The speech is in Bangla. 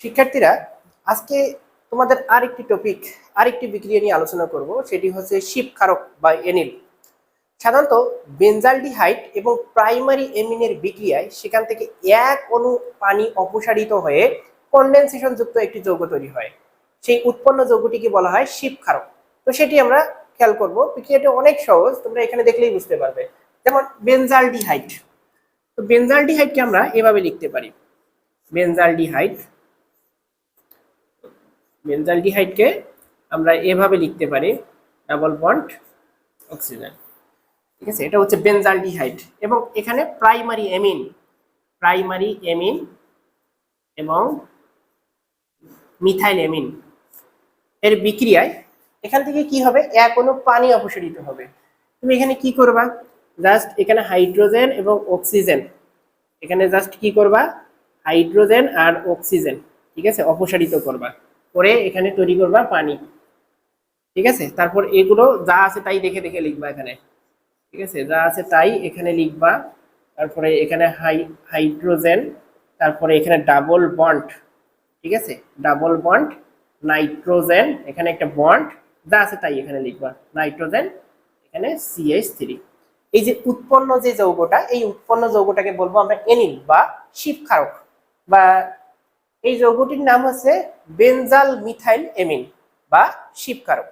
শিক্ষার্থীরা, আজকে তোমাদের আরেকটি টপিক আরেকটি বিক্রিয়া নিয়ে আলোচনা করব, সেটি হচ্ছে শিবকারক বা এনিল। সাধারণত বেনজালডিহাইড এবং প্রাইমারি এমিনের বিক্রিয়ায় সেখান থেকে এক অণু পানি অপসারিত হয়ে কন্ডেনসেশন যুক্ত একটি যৌগ তৈরি হয়। সেই উৎপন্ন যৌগটিকে বলা হয় শিবক্ষারক। তো সেটি আমরা খেয়াল করব। বিক্রিয়াটা অনেক সহজ, তোমরা এখানে দেখলেই বুঝতে পারবে। যেমন বেনজালডিহাইড তো বেনজালডিহাইডকে আমরা এভাবে লিখতে পারি। বেনজালডিহাইড বেনজালডিহাইডকে আমরা এভাবে লিখতে পারি ডাবল বন্ড অক্সিজেন ঠিক আছে? এটা হচ্ছে বেনজালডিহাইড। এবং এখানে প্রাইমারি এমিন প্রাইমারি এমিন এবং মিথাইল এমিন এর বিক্রিয়ায় এখান থেকে কি হবে? এক অনু পানি অপসারিত হবে। তুমি এখানে কি করবা? জাস্ট এখানে হাইড্রোজেন এবং অক্সিজেন। এখানে জাস্ট কি করবা? হাইড্রোজেন আর অক্সিজেন। ঠিক আছে? অপসারিত করবা। করে এখানে তৈরি করবা পানি। ঠিক আছে? তারপর এগুলো যা আছে তাই দেখে দেখে লিখবা এখানে। ঠিক আছে? যা আছে তাই এখানে লিখবা। তারপরে এখানে হাই, হাইড্রোজেন, তারপরে এখানে ডাবল বন্ড। ঠিক আছে? ডাবল বন্ড, নাইট্রোজেন, এখানে একটা বন্ড, যা আছে তাই এখানে লিখবা। নাইট্রোজেন, এখানে সিএইচ থ্রি এই যে উৎপন্ন যে যৌগটা, এই উৎপন্ন যৌগটাকে বলব আমরা এনিল বা শিবক্ষারক বা এই যৌগটির নাম হচ্ছে বেনজাল মিথাইল এমিন বা শিবকারক